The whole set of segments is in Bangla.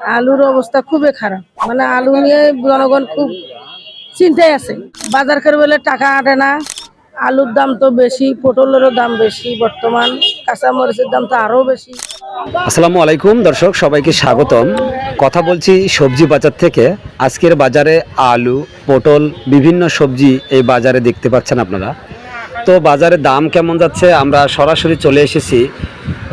আলুর অবস্থা খুবই খারাপ। মানে আলু নিয়ে জনগণ খুব চিন্তায় আছে। বাজার করে বলে টাকা আটে না। আলুর দাম তো বেশি, পটলেরও দাম বেশি, বর্তমান কাঁচামরিচের দাম তো আরও বেশি। আসসালামু আলাইকুম, দর্শক, সবাইকে স্বাগতম। কথা বলছি সবজি বাজার থেকে। আজকের বাজারে আলু, পটল, বিভিন্ন সবজি এই বাজারে দেখতে পাচ্ছেন আপনারা। তো বাজারে দাম কেমন যাচ্ছে? আমরা সরাসরি চলে এসেছি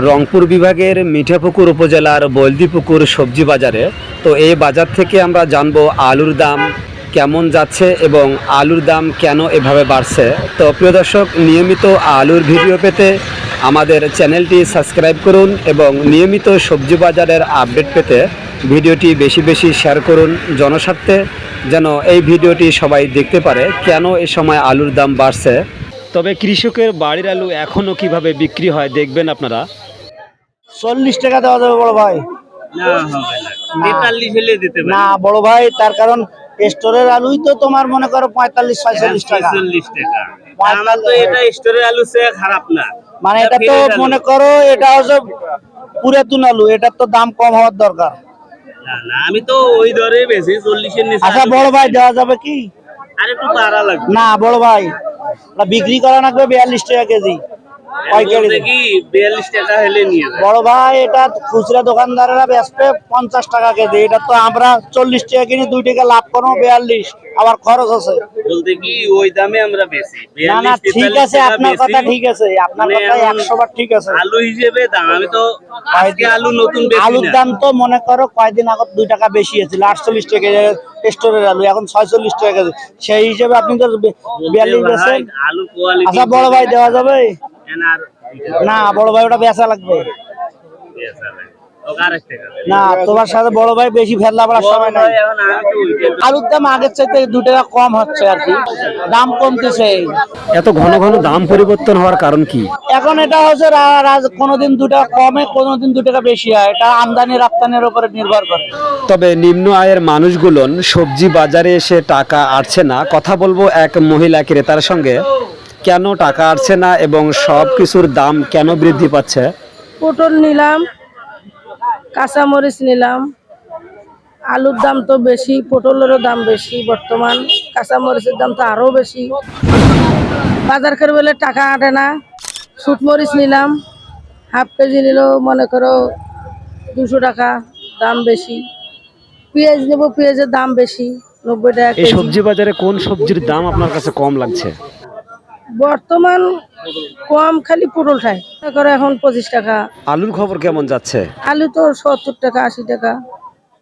রংপুর বিভাগের মিঠাপুকুর উপজেলার বলদিপুকুর সবজি বাজারে। তো এই বাজার থেকে আমরা জানব আলুর দাম কেমন যাচ্ছে এবং আলুর দাম কেন এভাবে বাড়ছে। তো প্রিয় দর্শক, নিয়মিত আলুর ভিডিও পেতে আমাদের চ্যানেলটি সাবস্ক্রাইব করুন এবং নিয়মিত সবজি বাজারের আপডেট পেতে ভিডিওটি বেশি বেশি শেয়ার করুন জনস্বার্থে, যেন এই ভিডিওটি সবাই দেখতে পারে কেন এ সময় আলুর দাম বাড়ছে। তবে কৃষকের বাড়ির আলু এখনও কীভাবে বিক্রি হয় দেখবেন আপনারা। চল্লিশ টাকা দেওয়া যাবে বড় ভাই। না বড় ভাই তার কারণ স্টোরের আলুই তো তোমার মনে করো পঁয়তাল্লিশ ছয়চল্লিশ টাকা। চল্লিশ টাকা। আমার তো এটা স্টোরের আলু সে খারাপ না। মানে এটা তো মনে করো এটা হচ্ছে পুরাতন আলু এটার তো দাম কম হওয়ার দরকার। না না আমি তো ওই দরে বেশি চল্লিশের নিচে আচ্ছা বড় ভাই দেওয়া যাবে কি? আর একটু লাগবে। না বড় ভাই বিক্রি করা লাগবে বিয়াল্লিশ টাকা কেজি। পাইকারি বলতে কি বিয়াল্লিশ টাকা হলে নিয়ে বড় ভাই এটা খুচরা দোকানদারেরা বেচবে পঞ্চাশ টাকা কেজি। এটা তো আমরা চল্লিশ টাকা কিনে দুই টাকা লাভ করব বিয়াল্লিশ। আবার খরচ আছে। বলতে কি ওই দামে আমরা বেশি না না ঠিক আছে আপনার কথা ঠিক আছে। আপনার মানে কথা একশো বার ঠিক আছে। আলু হিসেবে দাম আমি তো আজকে আলু নতুন আলুর দাম তো মনে করো কয়দিন আগত দুই টাকা বেশি ছিল আটচল্লিশ টাকা স্টোরের আলু এখন ছয়চল্লিশ টাকা কেজি। সেই হিসেবে আপনি তো বিয়াল্লিশ আচ্ছা বড় ভাই দেওয়া যাবে? না বড় ভাই ওটা বেচা লাগবে। না তোমার সাথে বড় ভাই বেশি ফেললা পড়ার সময় নাই। এখন আমি তো ওইটাই আলুর দাম আগের চাইতে দু টাকা কম হচ্ছে আর কি। দাম কমতেছে। এত ঘন ঘন দাম পরিবর্তন হওয়ার কারণ কি? এখন এটা হচ্ছে রাজ- কোনোদিন দু টাকা কমে কোনোদিন দু টাকা বেশি হয়। এটা আমদানি রপ্তানির উপরে নির্ভর করে। তবে নিম্ন আয়ের মানুষগুলোন সবজি বাজারে এসে টাকা আটছে না। কথা বলব এক মহিলা ক্রেতার সঙ্গে। কেন টাকা আটছে না এবং সব কিছুর দাম কেন বৃদ্ধি পাচ্ছে? পটল নিলাম কাঁচামরিচ নিলাম। আলুর দাম তো বেশি পটলেরও দাম বেশি বর্তমান কাঁচামরিচের দাম তো আরও বেশি। বাজার করে বলে টাকা আটে না। শুটমরিচ নিলাম হাফ কেজি নিলেও মনে করো দুশো টাকা দাম বেশি। পেঁয়াজ নেব পেঁয়াজের দাম বেশি নব্বই টাকা এই সবজি বাজারে কোন সবজির দাম আপনার কাছে কম লাগছে? বর্তমান কম খালি পটল খায়। করো এখন পঁচিশ টাকা। আলুর খবর কেমন যাচ্ছে? আলু তো সত্তর টাকা আশি টাকা।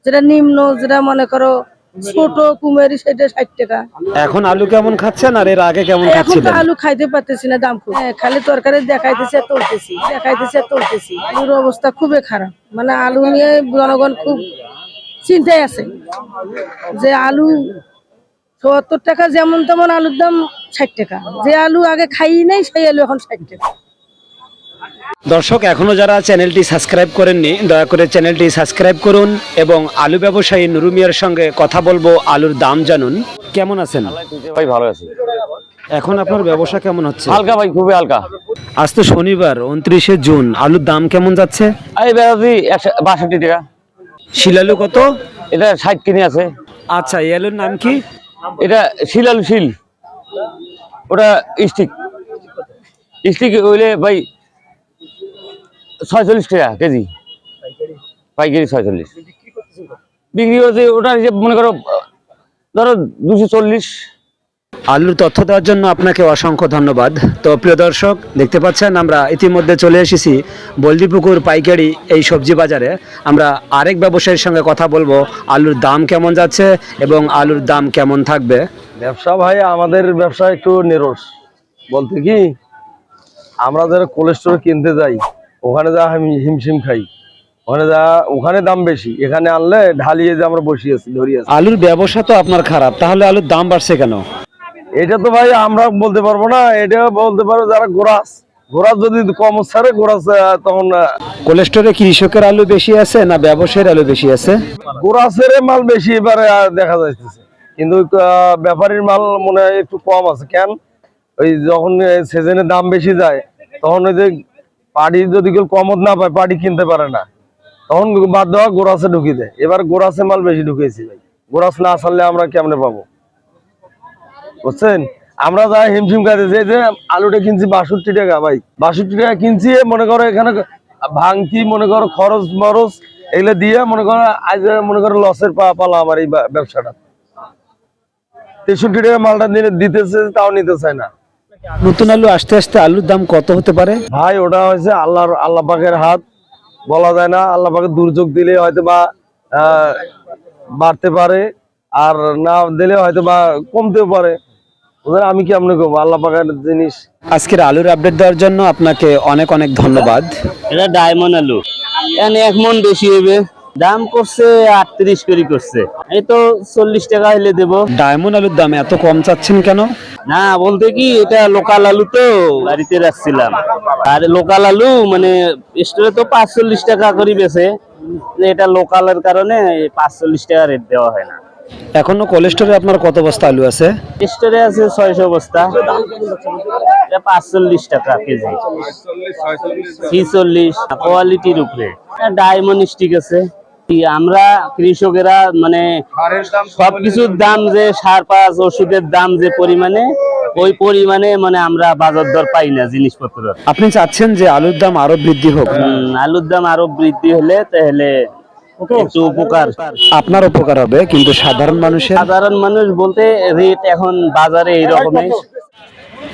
যেটা নিম্ন যেটা মনে করো ছোট কুমেরি সেটা ষাট টাকা। এখন আলু কেমন খাচ্ছেন আর এর আগে কেমন এখন তো আলু খাইতে পারতেছি না দাম খুব। হ্যাঁ, খালি তরকারি দেখাইতেছে আর তুলতেছি দেখাইতেছে আর তুলতেছি আলুর অবস্থা খুবই খারাপ। মানে আলু নিয়ে জনগণ খুব চিন্তায় আছে যে আলু সত্তর টাকা যেমন তেমন আলুর দাম ষাট টাকা। যে আলু আগে খাই নাই সেই আলু এখন ষাট টাকা। দর্শক এখনও যারা চ্যানেলটি সাবস্ক্রাইব করেননি দয়া করে চ্যানেলটি সাবস্ক্রাইব করুন এবং আলু ব্যবসায়ী নুরুমিয়ার সঙ্গে কথা বলব আলুর দাম জানুন। কেমন আছেন? ভাই ভালো আছি। এখন আপনার ব্যবসা কেমন হচ্ছে? হালকা ভাই খুবই হালকা। আজ তো শনিবার উনত্রিশে জুন আলুর দাম কেমন যাচ্ছে? এই একশো বাষট্টি টাকা। শিলালু কত? এটা ষাট কিনে আছে। আচ্ছা এই আলুর নাম কি? এটা শিল আলু শিল। ওটা স্টিক স্টিক হইলে ভাই ছয়চল্লিশ টাকা কেজি। পাইকারি ছয়চল্লিশ। বিক্রি করছে ওটা হিসেব মনে করো ধরো দুশো চল্লিশ। আলুর তথ্য দেওয়ার জন্য আপনাকে অসংখ্য ধন্যবাদ। তো প্রিয় দর্শক দেখতে পাচ্ছেন আমরা ইতিমধ্যে চলে এসেছি বলদিপুকুর পাইকারি এই সবজি বাজারে। আমরা আরেক ব্যবসায়ীর সঙ্গে কথা বলব আলুর দাম কেমন যাচ্ছে এবং আলুর দাম কেমন থাকবে? ব্যবসা ভাই আমাদের ব্যবসা একটু নিরস। বলতে কি আমরা যারা কোল্ড স্টোরে কিনতে যাই ওখানে যা হিম- হিমশিম খাই ওখানে যা ওখানে দাম বেশি। এখানে আনলে ঢালিয়ে যে আমরা বসে আছি ধরিয়ে আলুর ব্যবসা তো আপনার খারাপ তাহলে আলুর দাম বাড়ছে কেন? এটা তো ভাই আমরা বলতে পারব না এটা বলতে পারব যারা গোরাস। গোরাস যদি কম ছাড়ে গোরাস তখন কোলেস্টোরে কৃষকের আলু বেশি আছে না ব্যবসায়ীর আলু বেশি আছে? গোরাসের মাল বেশি এবারে দেখা যাইতেছে। কিন্তু ব্যাপারীর মাল মনে হয় একটু কম আছে। কেন? ওই যখন সিজনের দাম বেশি যায় তখন ওই যে পাটি যদি কেউ কমত না পায় পাটি কিনতে পারে না। তখন বাদ দেওয়া গোরাসে ঢুকিয়ে দেয়। এবার গোরাসে মাল বেশি ঢুকিয়েছি ভাই। গোরাস না আসলে আমরা কেমনে পাবো? বুঝছেন? আমরা যা হিমশিম খাইতেছি এই যে আলুটা কিনছি বাষট্টি টাকা ভাই। বাষট্টি টাকা কিনছি মনে করো এখানে ভাঙতি মনে করো খরচ মরচ এগুলো দিয়ে মনে করো আজ মনে করো লসের পা পালা আমার এই ব্যবসাটা। তেষট্টি টাকা মালটা দিতেছে তাও নিতে চায় না। নতুন আলু আসতে আসতে আলুর দাম কত হতে পারে? ভাই ওটা হয়েছে আল্লাহর আল্লাহ পাকের হাত বলা যায় না। আল্লাহ পাকের দুর্যোগ দিলে হয়তো বা আহ, বাড়তে পারে আর না দিলে হয়তো বা কমতেও পারে। বুঝলেন? আমি কি আপনি করব আল্লাহ পাকের জিনিস। আজকের আলুর আপডেট দেওয়ার জন্য আপনাকে অনেক অনেক ধন্যবাদ। এটা ডায়মন্ড আলু। এখানে এক মন বেশি হবে দাম করছে আটত্রিশ করে করছে। এই তো চল্লিশ টাকা হলে দেবো। ডায়মন্ড আলুর দাম এত কম চাচ্ছেন কেন? না বলতে কি এটা লোকাল আলু তো বাড়িতে রাখছিলাম। আর লোকাল আলু মানে স্টোরে তো পাঁচচল্লিশ টাকা করে বেছে এটা লোকালের কারণে পাঁচচল্লিশ টাকা রেট দেওয়া হয় না। এখনও কোলেস্টোরে আপনার কত বস্তা আলু আছে? স্টোরে আছে ছয়শো বস্তা। এটা পাঁচচল্লিশ টাকা কেজি। ছিচল্লিশ। কোয়ালিটির উপরে। ডায়মন্ড স্টিক আছে। আমরা কৃষকেরা মানে সবকিছুর দাম যে সার পাঁচ ওষুধের দাম যে পরিমাণে ওই পরিমাণে মানে আমরা বাজার দর পাই না জিনিসপত্র। আপনি চাচ্ছেন যে আলুর দাম আরও বৃদ্ধি হোক। আলুর দাম আরও বৃদ্ধি হলে তাহলে একটু উপকার। আপনার উপকার হবে কিন্তু সাধারণ মানুষের সাধারণ মানুষ বলতে রেট এখন বাজারে এইরকম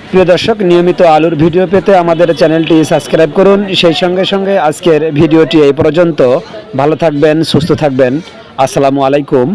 প্রিয় দর্শক নিয়মিত আলুর ভিডিও পেতে আমাদের চ্যানেলটি সাবস্ক্রাইব করুন। সেই সঙ্গে সঙ্গে আজকের ভিডিওটি এই পর্যন্ত। ভালো থাকবেন সুস্থ থাকবেন। আসসালামু আলাইকুম।